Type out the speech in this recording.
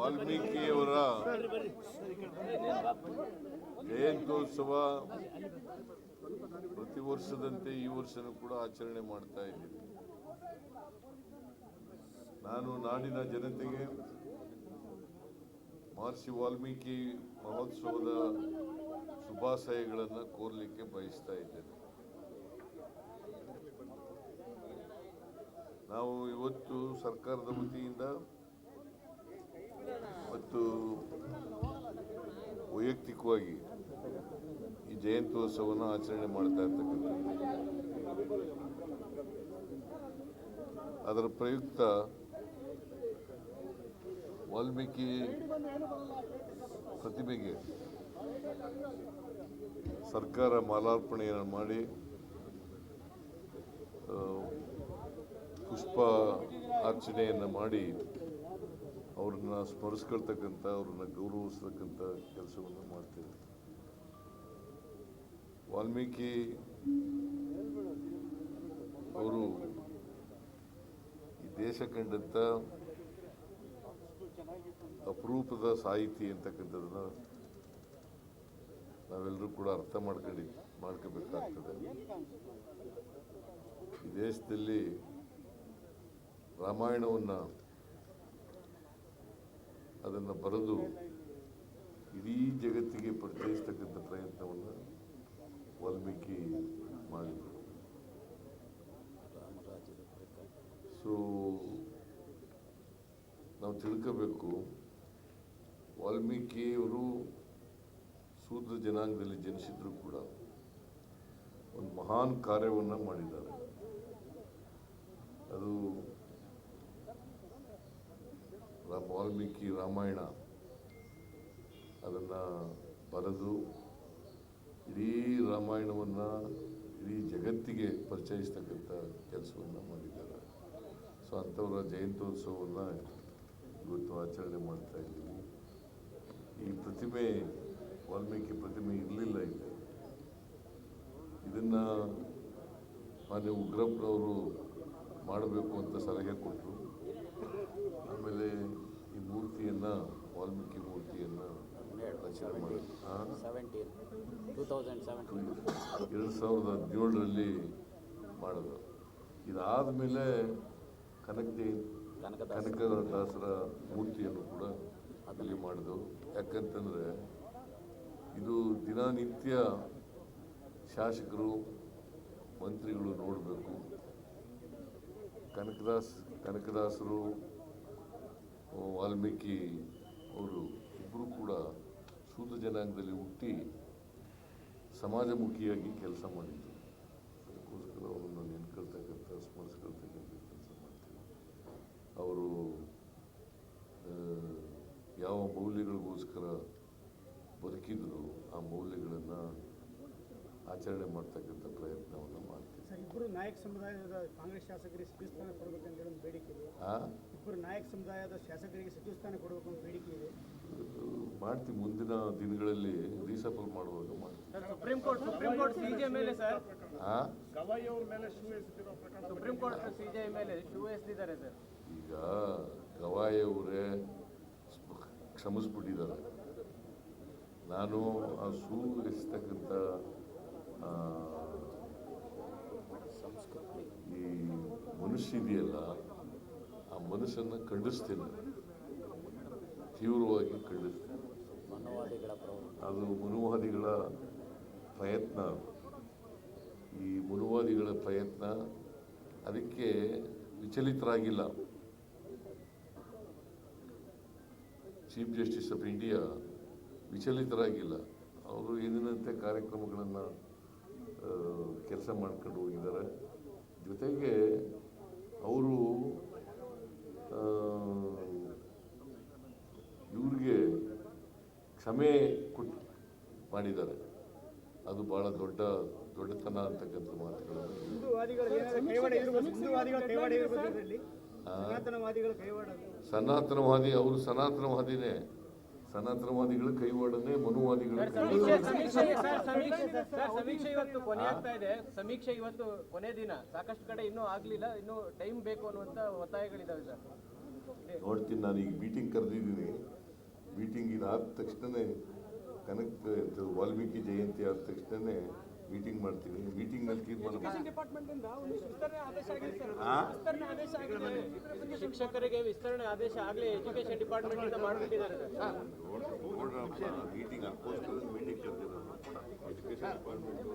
ವಾಲ್ಮೀಕಿಯವರ ಜಯಂತ್ಯೋತ್ಸವ ಪ್ರತಿ ವರ್ಷದಂತೆ ಈ ವರ್ಷನೂ ಕೂಡ ಆಚರಣೆ ಮಾಡ್ತಾ ಇದ್ದೀವಿ. ನಾನು ನಾಡಿನ ಜನತೆಗೆ ಮಹರ್ಷಿ ವಾಲ್ಮೀಕಿ ಮಹೋತ್ಸವದ ಶುಭಾಶಯಗಳನ್ನು ಕೋರಲಿಕ್ಕೆ ಬಯಸ್ತಾ ಇದ್ದೇನೆ. ನಾವು ಇವತ್ತು ಸರ್ಕಾರದ ವತಿಯಿಂದ ಮತ್ತು ವೈಯಕ್ತಿಕವಾಗಿ ಈ ಜಯಂತ್ಯೋತ್ಸವವನ್ನು ಆಚರಣೆ ಮಾಡ್ತಾ ಇರ್ತಕ್ಕಂಥದ್ದು. ಅದರ ಪ್ರಯುಕ್ತ ವಾಲ್ಮೀಕಿ ಪ್ರತಿಮೆಗೆ ಸರ್ಕಾರ ಮಾಲಾರ್ಪಣೆಯನ್ನು ಮಾಡಿ ಪುಷ್ಪ ಅರ್ಚನೆಯನ್ನು ಮಾಡಿ ಅವ್ರನ್ನ ಸ್ಮರಿಸ್ಕೊಳ್ತಕ್ಕಂಥ, ಅವ್ರನ್ನ ಗೌರವಿಸ್ತಕ್ಕಂಥ ಕೆಲಸವನ್ನು ಮಾಡ್ತೇವೆ. ವಾಲ್ಮೀಕಿ ಅವರು ಈ ದೇಶ ಕಂಡಂಥ ಅಪರೂಪದ ಸಾಹಿತಿ ಅಂತಕ್ಕಂಥದ್ದನ್ನ ನಾವೆಲ್ಲರೂ ಕೂಡ ಅರ್ಥ ಮಾಡ್ಕೊಂಡು ಮಾಡ್ಕೋಬೇಕಾಗ್ತದೆ. ಈ ದೇಶದಲ್ಲಿ ರಾಮಾಯಣವನ್ನು ಅದನ್ನು ಬರೆದು ಇಡೀ ಜಗತ್ತಿಗೆ ಪರಿಚಯಿಸ್ತಕ್ಕಂಥ ಪ್ರಯತ್ನವನ್ನು ವಾಲ್ಮೀಕಿ ಮಾಡಿದರು. ಸೊ ನಾವು ತಿಳ್ಕೋಬೇಕು, ವಾಲ್ಮೀಕಿಯವರು ಶೂದ್ರ ಜನಾಂಗದಲ್ಲಿ ಜನಿಸಿದ್ರು ಕೂಡ ಒಂದು ಮಹಾನ್ ಕಾರ್ಯವನ್ನು ಮಾಡಿದ್ದಾರೆ. ಅದು ವಾಲ್ಮೀಕಿ ರಾಮಾಯಣ ಅದನ್ನು ಬರೆದು ಇಡೀ ರಾಮಾಯಣವನ್ನು ಇಡೀ ಜಗತ್ತಿಗೆ ಪರಿಚಯಿಸ್ತಕ್ಕಂಥ ಕೆಲಸವನ್ನು ಮಾಡಿದ್ದಾರೆ. ಸೊ ಅಂಥವರ ಜಯಂತ್ಯೋತ್ಸವವನ್ನು ಇವತ್ತು ಆಚರಣೆ ಮಾಡ್ತಾ ಇದ್ದೀವಿ. ಈ ಪ್ರತಿಮೆ, ವಾಲ್ಮೀಕಿ ಪ್ರತಿಮೆ ಇರಲಿಲ್ಲ ಇಲ್ಲಿ. ಇದನ್ನು ಮಾನ್ಯ ಉಗ್ರಪ್ಪನವರು ಮಾಡಬೇಕು ಅಂತ ಸಲಹೆ ಕೊಟ್ಟರು ಆಮೇಲೆ ಈ ಮೂರ್ತಿಯನ್ನು ವಾಲ್ಮೀಕಿ ಮೂರ್ತಿಯನ್ನು ರಚನೆ ಮಾಡಿ ಹಾಂ ಸೆವೆಂಟೀನ್ ಟೂ ತೌಸಂಡ್ ಸೆವೆಂಟೀನ್ ಎರಡು ಸಾವಿರದ ಹದಿನೇಳರಲ್ಲಿ ಮಾಡಿದ್ರು. ಇದಾದ ಮೇಲೆ ಕನಕ ದಾಸರ ಕನಕದಾಸರ ಮೂರ್ತಿಯನ್ನು ಕೂಡ ಅಲ್ಲಿ ಮಾಡಿದ್ರು. ಯಾಕಂತಂದರೆ ಇದು ದಿನನಿತ್ಯ ಶಾಸಕರು ಮಂತ್ರಿಗಳು ನೋಡಬೇಕು. ಕನಕದಾಸ್ ಕನಕದಾಸರು ವಾಲ್ಮೀಕಿ ಅವರು ಇಬ್ಬರು ಕೂಡ ಶೂದ್ರ ಜನಾಂಗದಲ್ಲಿ ಹುಟ್ಟಿ ಸಮಾಜಮುಖಿಯಾಗಿ ಕೆಲಸ ಮಾಡಿದ್ರು. ಅದಕ್ಕೋಸ್ಕರ ಅವರನ್ನು ನೆನ್ಕೊಳ್ತಕ್ಕಂಥ ಸ್ಮರಿಸ್ಕೊಳ್ತಕ್ಕಂಥ ಕೆಲಸ ಮಾಡ್ತೀವಿ ಅವರು ಯಾವ ಮೌಲ್ಯಗಳಿಗೋಸ್ಕರ ಬದುಕಿದ್ರು ಆ ಮೌಲ್ಯಗಳನ್ನು ಆಚರಣೆ ಮಾಡ್ತಕ್ಕಂಥ ಪ್ರಯತ್ನವನ್ನು ಮಾಡ್ತೀವಿ ನಾಯಕ ಸಮುದಾಯದ ಕಾಂಗ್ರೆಸ್ ಶಾಸಕರಿಗೆ ಸಚಿವ ಸ್ಥಾನ ಕೊಡಬೇಕಂತ ಹೇಳಿ ಒಂದು ಬೇಡಿಕೆ ಇದೆ. ಆ? ಇಬ್ಬರು ನಾಯಕ ಸಮುದಾಯದ ಶಾಸಕರಿಗೆ ಸಚಿವ ಸ್ಥಾನ ಕೊಡಬೇಕು ಅಂತ ಬೇಡಿಕೆ ಇದೆ. ಮಾಡ್ತೀವಿ ಮುಂದಿನ ದಿನಗಳಲ್ಲಿ ರೀಸಫಲ್ ಮಾಡುವಾಗ ಮಾಡ್ತೀವಿ sir supreme court supreme court CJ ಮೇಲೆ ಸರ್. ಆ? ಸುಪ್ರೀಂ ಕೋರ್ಟ್ ಸಿಜೆ ಮೇಲೆ ಶೂ ಎಸ್ತಿದ್ದಾರೆ ಸರ್. ಈಗ ಗವಾಯಿ ಅವರೇ ಕ್ಷಮಿಸ್ಬಿಟ್ಟಿದ್ದಾರೆ. ನಾನು ಆ ಸೂ ಎಸ್ತಕ್ಕಂಥ ಆ, ಸಂಸ್ಕೃತಿ ಈ ಮನುಷ್ಯ ಇದೆಯಲ್ಲ ಆ ಮನಸ್ಸನ್ನು ಖಂಡಿಸ್ತೀನಿ. ತೀವ್ರವಾಗಿ ಖಂಡಿಸ್ತೇನೆ. ಅದು ಮನುವಾದಿಗಳ ಪ್ರಯತ್ನ. ಈ ಮನುವಾದಿಗಳ ಪ್ರಯತ್ನ ಅದಕ್ಕೆ ವಿಚಲಿತರಾಗಿಲ್ಲ. ಚೀಫ್ ಜಸ್ಟಿಸ್ ಆಫ್ ಇಂಡಿಯಾ ವಿಚಲಿತರಾಗಿಲ್ಲ. ಅವರು ಎಂದಿನಂತೆ ಕಾರ್ಯಕ್ರಮಗಳನ್ನು ಕೆಲಸ ಮಾಡ್ಕೊಂಡು ಹೋಗಿದ್ದಾರೆ. ಜೊತೆಗೆ ಅವರು ಇವ್ರಿಗೆ ಕ್ಷಮೆ ಕೊಟ್ಟು ಮಾಡಿದ್ದಾರೆ. ಅದು ಬಹಳ ದೊಡ್ಡ ದೊಡ್ಡತನ ಅಂತಕ್ಕಂಥ ಮಾತುಗಳು. ಸನಾತನವಾದಿ ಅವರು ಸನಾತನವಾದಿನೇ. ಸನಾತನವಾದಿಗಳ ಕೈವಾಡನೆ ಮನುವಾದಿಗಳ ಸಮೀಕ್ಷೆ ಇವತ್ತು ಕೊನೆ ಆಗ್ತಾ ಇದೆ. ಸಮೀಕ್ಷೆ ಇವತ್ತು ಕೊನೆ ದಿನ. ಸಾಕಷ್ಟು ಕಡೆ ಇನ್ನೂ ಆಗ್ಲಿಲ್ಲ. ಇನ್ನೂ ಟೈಮ್ ಬೇಕು ಅನ್ನುವಂತ ಒತ್ತಾಯಗಳಿದಾವೆ ಸರ್. ನೋಡ್ತೀನಿ ನಾನು ಈಗ ಮೀಟಿಂಗ್ ಕರೆದಿದ್ದೀನಿ. ಮೀಟಿಂಗ್ ಇದಾದ ತಕ್ಷಣವೇ ಕನಕ ವಾಲ್ಮೀಕಿ ಜಯಂತಿ ಆದ ತಕ್ಷಣವೇ ಮೀಟಿಂಗ್ ಮಾಡ್ತೀನಿ ಮೀಟಿಂಗ್ನಲ್ಲಿ ತೀರ್ಮಾನ ಶಿಕ್ಷಕರಿಗೆ ವಿಸ್ತರಣೆ ಆದೇಶ ಆಗಲಿ ಎಜುಕೇಶನ್ ಡಿಪಾರ್ಟ್ಮೆಂಟ್ ಮಾಡಿಬಿಟ್ಟಿದ್ದಾರೆ ಮೀಟಿಂಗ್ ಅದಕ್ಕೋಸ್ಕರ ಮೀಟಿಂಗ್ ಕರೆದಿರೋದು ಡಿಪಾರ್ಟ್ಮೆಂಟು